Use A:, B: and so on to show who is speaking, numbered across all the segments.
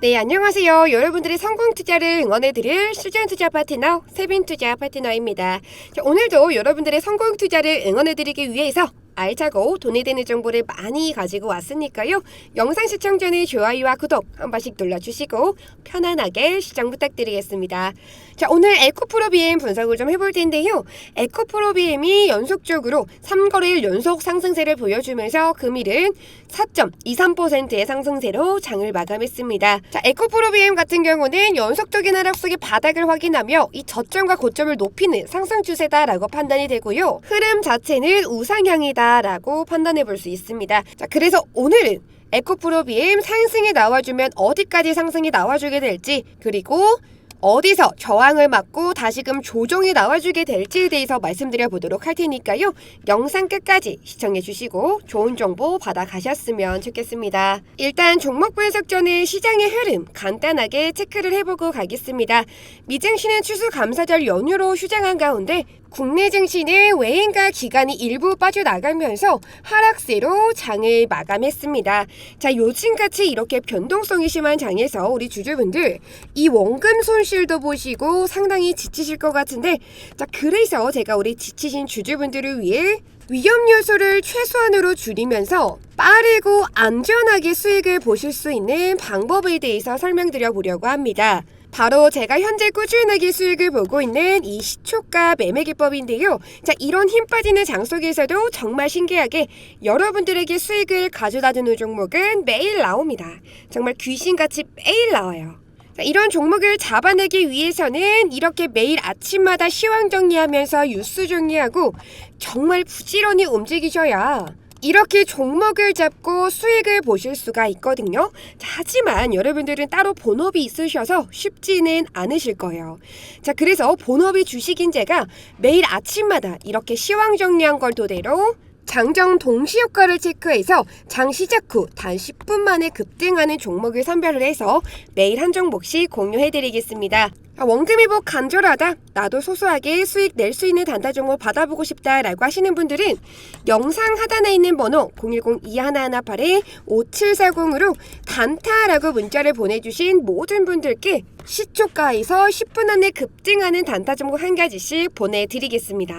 A: 네, 안녕하세요. 여러분들의 성공 투자를 응원해드릴 수전 투자 파트너, 세빈 투자 파트너입니다. 자, 오늘도 여러분들의 성공 투자를 응원해드리기 위해서 알차고 돈이 되는 정보를 많이 가지고 왔으니까요. 영상 시청 전에 좋아요와 구독 한 번씩 눌러주시고 편안하게 시청 부탁드리겠습니다. 자, 오늘 에코프로 BM 분석을 좀 해볼 텐데요. 에코프로 BM이 연속적으로 3거래일 연속 상승세를 보여주면서 금일은 4.23%의 상승세로 장을 마감했습니다. 자, 에코프로 BM 같은 경우는 연속적인 하락 속의 바닥을 확인하며 이 저점과 고점을 높이는 상승 추세다라고 판단이 되고요. 흐름 자체는 우상향이다 라고 판단해 볼 수 있습니다. 자, 그래서 오늘은 에코프로 BM 상승이 나와주면 어디까지 상승이 나와주게 될지 그리고 어디서 저항을 맞고 다시금 조정이 나와주게 될지에 대해서 말씀드려 보도록 할 테니까요. 영상 끝까지 시청해 주시고 좋은 정보 받아 가셨으면 좋겠습니다. 일단 종목 분석 전에 시장의 흐름 간단하게 체크를 해보고 가겠습니다. 미증시는 추수 감사절 연휴로 휴장한 가운데 국내 증시는 외인과 기관이 일부 빠져나가면서 하락세로 장을 마감했습니다. 자, 요즘같이 이렇게 변동성이 심한 장에서 우리 주주분들 이 원금 손실도 보시고 상당히 지치실 것 같은데 자, 그래서 제가 우리 지치신 주주분들을 위해 위험 요소를 최소한으로 줄이면서 빠르고 안전하게 수익을 보실 수 있는 방법에 대해서 설명드려 보려고 합니다. 바로 제가 현재 꾸준하게 수익을 보고 있는 이 시초가 매매 기법인데요. 자, 이런 힘 빠지는 장 속에서도 정말 신기하게 여러분들에게 수익을 가져다 주는 종목은 매일 나옵니다. 정말 귀신같이 매일 나와요. 자, 이런 종목을 잡아내기 위해서는 이렇게 매일 아침마다 시황 정리하면서 뉴스 정리하고 정말 부지런히 움직이셔야 이렇게 종목을 잡고 수익을 보실 수가 있거든요. 자, 하지만 여러분들은 따로 본업이 있으셔서 쉽지는 않으실 거예요. 자, 그래서 본업이 주식인 제가 매일 아침마다 이렇게 시황 정리한 걸 토대로 장정 동시 효과를 체크해서 장 시작 후 단 10분 만에 급등하는 종목을 선별을 해서 매일 한 종목씩 공유해드리겠습니다. 아, 원금 회복 간절하다. 나도 소소하게 수익 낼 수 있는 단타 종목 받아보고 싶다라고 하시는 분들은 영상 하단에 있는 번호 010-2118-5740으로 단타라고 문자를 보내주신 모든 분들께 시초가에서 10분 안에 급등하는 단타 종목 한 가지씩 보내드리겠습니다.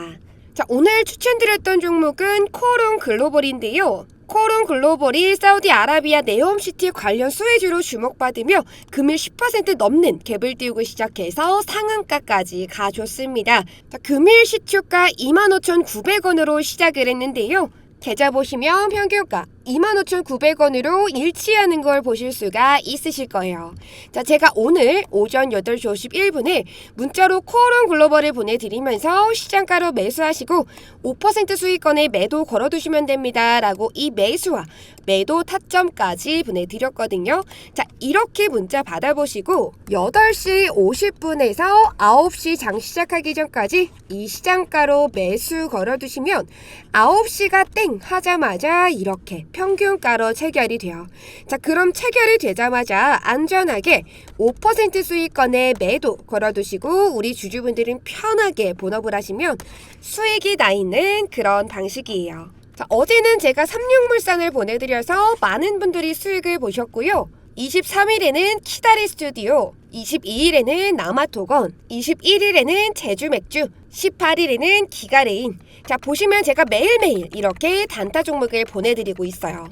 A: 자, 오늘 추천드렸던 종목은 코롱 글로벌인데요. 코롱 글로벌이 사우디아라비아 네옴시티 관련 수혜주로 주목받으며 금일 10% 넘는 갭을 띄우고 시작해서 상한가까지 가줬습니다. 자, 금일 시초가 25,900원으로 시작을 했는데요. 계좌 보시면 평균가 25,900원으로 일치하는 걸 보실 수가 있으실 거예요. 자, 제가 오늘 오전 8시 51분에 문자로 코어론 글로벌을 보내드리면서 시장가로 매수하시고 5% 수익권에 매도 걸어두시면 됩니다. 라고 이 매수와 매도 타점까지 보내드렸거든요. 자, 이렇게 문자 받아보시고 8시 50분에서 9시 장 시작하기 전까지 이 시장가로 매수 걸어두시면 9시가 땡 하자마자 이렇게 평균가로 체결이 돼요. 자, 그럼 체결이 되자마자 안전하게 5% 수익권에 매도 걸어두시고 우리 주주분들은 편하게 본업을 하시면 수익이 나 있는 그런 방식이에요. 자, 어제는 제가 삼육물산을 보내드려서 많은 분들이 수익을 보셨고요. 23일에는 키다리 스튜디오, 22일에는 나마토건, 21일에는 제주 맥주, 18일에는 기가레인. 자, 보시면 제가 매일매일 이렇게 단타 종목을 보내드리고 있어요.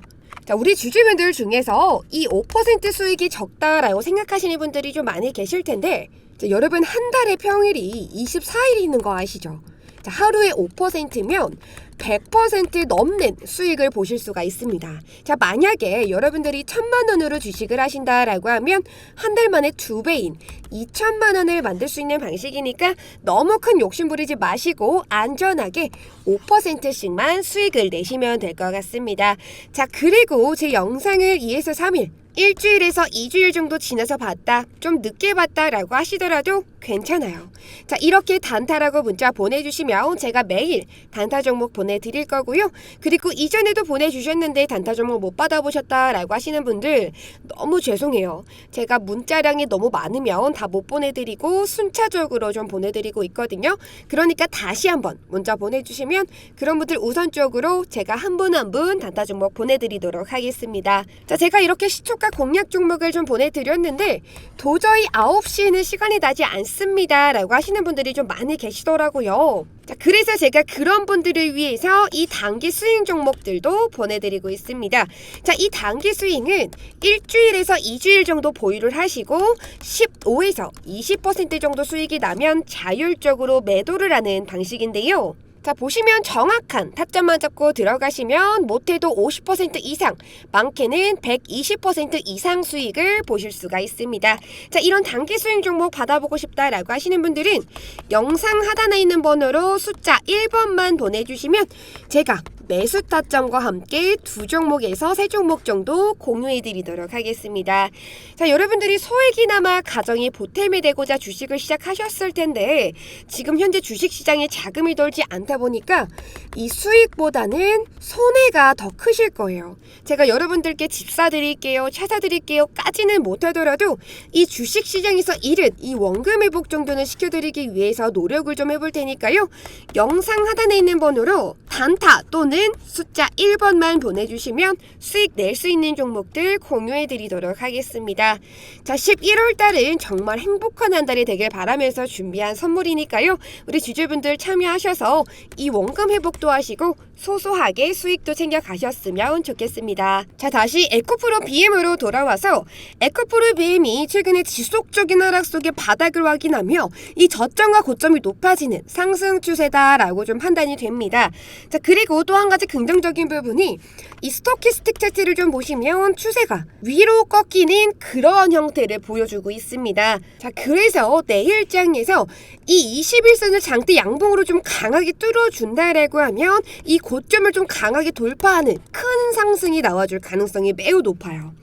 A: 자, 우리 주주분들 중에서 이 5% 수익이 적다라고 생각하시는 분들이 좀 많이 계실 텐데, 자, 여러분 한 달의 평일이 24일 있는 거 아시죠? 자, 하루에 5%면 100% 넘는 수익을 보실 수가 있습니다. 자, 만약에 여러분들이 천만 원으로 주식을 하신다라고 하면 한 달 만에 두 배인 2천만 원을 만들 수 있는 방식이니까 너무 큰 욕심 부리지 마시고 안전하게 5%씩만 수익을 내시면 될 것 같습니다. 자, 그리고 제 영상을 2에서 3일 일주일에서 2주일 정도 지나서 봤다. 좀 늦게 봤다라고 하시더라도 괜찮아요. 자, 이렇게 단타라고 문자 보내주시면 제가 매일 단타 종목 보내드릴 거고요. 그리고 이전에도 보내주셨는데 단타 종목 못 받아보셨다라고 하시는 분들 너무 죄송해요. 제가 문자량이 너무 많으면 다 못 보내드리고 순차적으로 좀 보내드리고 있거든요. 그러니까 다시 한번 문자 보내주시면 그런 분들 우선적으로 제가 한 분 한분 단타 종목 보내드리도록 하겠습니다. 자, 제가 이렇게 시초가 공략 종목을 좀 보내드렸는데 도저히 9시에는 시간이 나지 않습니다. 라고 하시는 분들이 좀 많이 계시더라고요. 자, 그래서 제가 그런 분들을 위해서 이 단기 스윙 종목들도 보내드리고 있습니다. 자, 이 단기 스윙은 일주일에서 2주일 정도 보유를 하시고 15에서 20% 정도 수익이 나면 자율적으로 매도를 하는 방식인데요. 자, 보시면 정확한 타점만 잡고 들어가시면 못해도 50% 이상, 많게는 120% 이상 수익을 보실 수가 있습니다. 자, 이런 단기 수익 종목 받아보고 싶다라고 하시는 분들은 영상 하단에 있는 번호로 숫자 1번만 보내주시면 제가 매수 타점과 함께 두 종목에서 세 종목 정도 공유해 드리도록 하겠습니다. 자, 여러분들이 소액이나마 가정이 보탬이 되고자 주식을 시작하셨을 텐데 지금 현재 주식 시장에 자금이 돌지 않다 보니까 이 수익보다는 손해가 더 크실 거예요. 제가 여러분들께 집 사드릴게요, 차 사드릴게요 까지는 못하더라도 이 주식 시장에서 잃은 이 원금 회복 정도는 시켜드리기 위해서 노력을 좀 해볼 테니까요. 영상 하단에 있는 번호로 단타 또는 숫자 1번만 보내주시면 수익 낼 수 있는 종목들 공유해 드리도록 하겠습니다. 자, 11월 달은 정말 행복한 한 달이 되길 바라면서 준비한 선물이니까요. 우리 주주분들 참여하셔서 이 원금 회복도 하시고 소소하게 수익도 챙겨 가셨으면 좋겠습니다. 자, 다시 에코프로 BM으로 돌아와서 에코프로 BM이 최근에 지속적인 하락 속에 바닥을 확인하며 이 저점과 고점이 높아지는 상승 추세다라고 좀 판단이 됩니다. 자, 그리고 또한 가지 긍정적인 부분이 이 스토키스틱 차트를 좀 보시면 추세가 위로 꺾이는 그런 형태를 보여주고 있습니다. 자, 그래서 내일장에서 이 21선을 장대 양봉으로 좀 강하게 뚫어준다라고 하면 이 고점을 좀 강하게 돌파하는 큰 상승이 나와줄 가능성이 매우 높아요.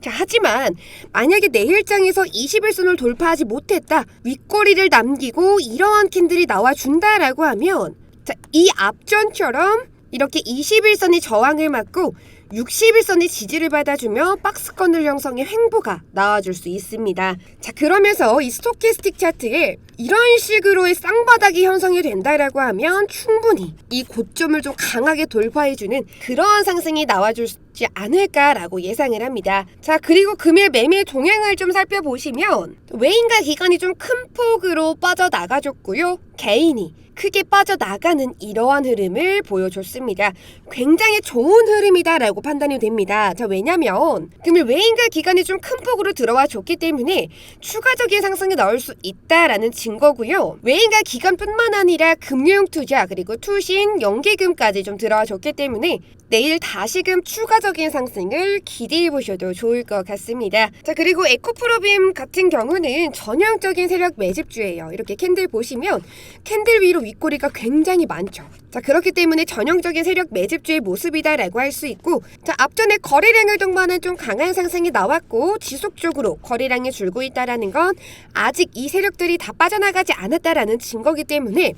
A: 자, 하지만 만약에 내일장에서 21선을 돌파하지 못했다. 윗꼬리를 남기고 이러한 캔들이 나와준다라고 하면 자, 이 앞전처럼 이렇게 21선이 저항을 맞고 61선의 지지를 받아주며 박스권을 형성의 횡보가 나와줄 수 있습니다. 자 그러면서 이 스토캐스틱 차트에 이런 식으로의 쌍바닥이 형성이 된다라고 하면 충분히 이 고점을 좀 강하게 돌파해주는 그러한 상승이 나와줄 지 않을까라고 예상을 합니다. 자 그리고 금일 매매 동향을 좀 살펴보시면 외인과 기관이 좀 큰 폭으로 빠져나가줬고요. 개인이 크게 빠져나가는 이러한 흐름을 보여줬습니다. 굉장히 좋은 흐름이다라고 판단이 됩니다. 자, 왜냐면 금일 외인과 기관이 좀 큰 폭으로 들어와 줬기 때문에 추가적인 상승이 나올 수 있다라는 증거고요. 외인과 기관뿐만 아니라 금융 투자 그리고 투신, 연계금까지 좀 들어와 줬기 때문에 내일 다시금 추가 적인 상승을 기대해 보셔도 좋을 것 같습니다. 자, 그리고 에코프로빔 같은 경우는 전형적인 세력 매집주예요. 이렇게 캔들 보시면 캔들 위로 윗꼬리가 굉장히 많죠. 자, 그렇기 때문에 전형적인 세력 매집주의 모습이다라고 할 수 있고, 자, 앞전에 거래량을 동반한 좀 강한 상승이 나왔고, 지속적으로 거래량이 줄고 있다라는 건 아직 이 세력들이 다 빠져나가지 않았다라는 증거기 때문에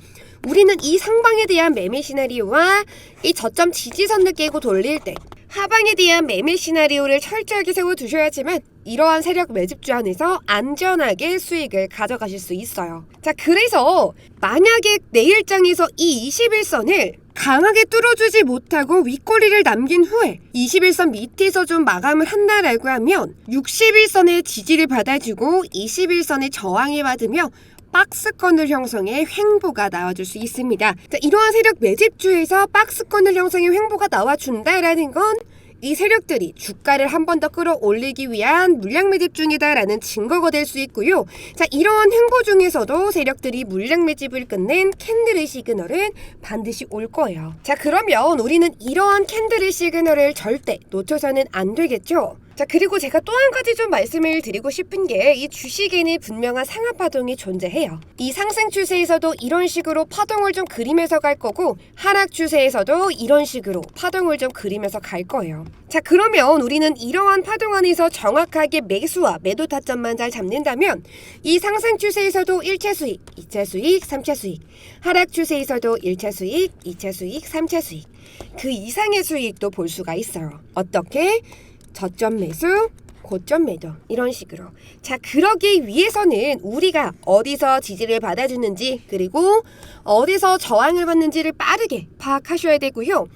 A: 우리는 이 상방에 대한 매매 시나리오와 이 저점 지지선을 깨고 돌릴 때 하방에 대한 매매 시나리오를 철저하게 세워두셔야지만 이러한 세력 매집주 안에서 안전하게 수익을 가져가실 수 있어요. 자, 그래서 만약에 내일장에서 이 21선을 강하게 뚫어주지 못하고 윗꼬리를 남긴 후에 21선 밑에서 좀 마감을 한다라고 하면 61선의 지지를 받아주고 21선의 저항을 받으며 박스권을 형성해 횡보가 나와줄 수 있습니다. 자, 이러한 세력 매집주에서 박스권을 형성해 횡보가 나와준다라는 건이 세력들이 주가를 한 번 더 끌어올리기 위한 물량 매집 중이다라는 증거가 될 수 있고요. 자, 이러한 횡보 중에서도 세력들이 물량 매집을 끝낸 캔들의 시그널은 반드시 올 거예요. 자, 그러면 우리는 이러한 캔들의 시그널을 절대 놓쳐서는 안 되겠죠? 자, 그리고 제가 또 한 가지 좀 말씀을 드리고 싶은 게 이 주식에는 분명한 상하 파동이 존재해요. 이 상승 추세에서도 이런 식으로 파동을 좀 그리면서 갈 거고 하락 추세에서도 이런 식으로 파동을 좀 그리면서 갈 거예요. 자, 그러면 우리는 이러한 파동 안에서 정확하게 매수와 매도 타점만 잘 잡는다면 이 상승 추세에서도 1차 수익, 2차 수익, 3차 수익, 하락 추세에서도 1차 수익, 2차 수익, 3차 수익, 그 이상의 수익도 볼 수가 있어요. 어떻게? 저점 매수, 고점 매도 이런 식으로. 자 그러기 위해서는 우리가 어디서 지지를 받아주는지 그리고 어디서 저항을 받는지를 빠르게 파악하셔야 되고요.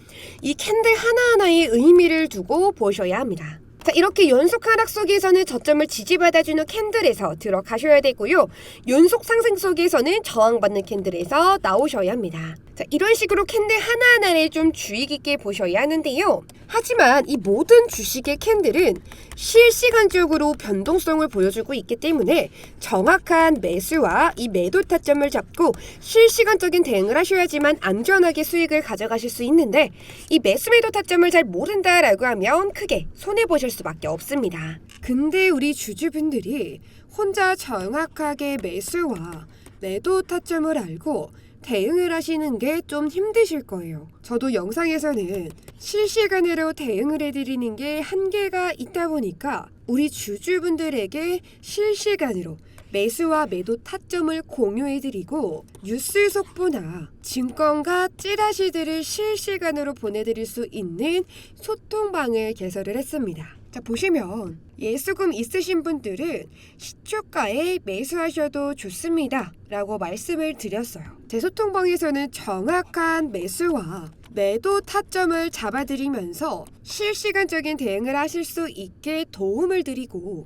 A: 이 캔들 하나하나의 의미를 두고 보셔야 합니다 자 이렇게 연속 하락 속에서는 저점을 지지받아주는 캔들에서 들어가셔야 되고요. 연속 상승 속에서는 저항받는 캔들에서 나오셔야 합니다. 자 이런 식으로 캔들 하나하나를 좀 주의 깊게 보셔야 하는데요. 하지만 이 모든 주식의 캔들은 실시간적으로 변동성을 보여주고 있기 때문에 정확한 매수와 이 매도 타점을 잡고 실시간적인 대응을 하셔야지만 안전하게 수익을 가져가실 수 있는데 이 매수 매도 타점을 잘 모른다라고 하면 크게 손해 보실 수밖에 없습니다. 근데 우리 주주분들이 혼자 정확하게 매수와 매도 타점을 알고 대응을 하시는 게 좀 힘드실 거예요. 저도 영상에서는 실시간으로 대응을 해드리는 게 한계가 있다 보니까 우리 주주분들에게 실시간으로 매수와 매도 타점을 공유해드리고 뉴스 속보나 증권가 찌라시들을 실시간으로 보내드릴 수 있는 소통방을 개설을 했습니다. 자 보시면 예수금 있으신 분들은 시초가에 매수하셔도 좋습니다 라고 말씀을 드렸어요. 제 소통방에서는 정확한 매수와 매도 타점을 잡아드리면서 실시간적인 대응을 하실 수 있게 도움을 드리고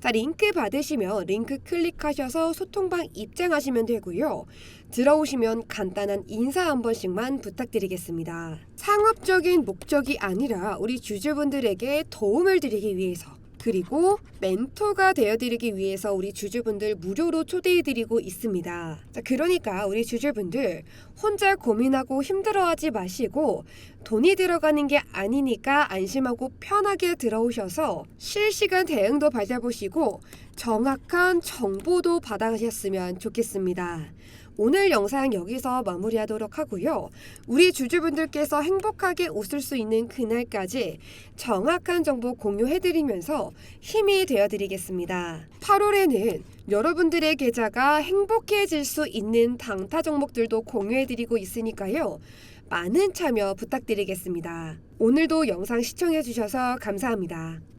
A: 자, 링크 받으시면 링크 클릭하셔서 소통방 입장하시면 되고요. 들어오시면 간단한 인사 한 번씩만 부탁드리겠습니다. 상업적인 목적이 아니라 우리 주주분들에게 도움을 드리기 위해서 그리고 멘토가 되어드리기 위해서 우리 주주분들 무료로 초대해드리고 있습니다. 자, 그러니까 우리 주주분들 혼자 고민하고 힘들어하지 마시고 돈이 들어가는 게 아니니까 안심하고 편하게 들어오셔서 실시간 대응도 받아보시고 정확한 정보도 받아가셨으면 좋겠습니다. 오늘 영상 여기서 마무리하도록 하고요. 우리 주주분들께서 행복하게 웃을 수 있는 그날까지 정확한 정보 공유해드리면서 힘이 되어드리겠습니다. 8월에는 여러분들의 계좌가 행복해질 수 있는 당타 종목들도 공유해드리고 있으니까요. 많은 참여 부탁드리겠습니다. 오늘도 영상 시청해주셔서 감사합니다.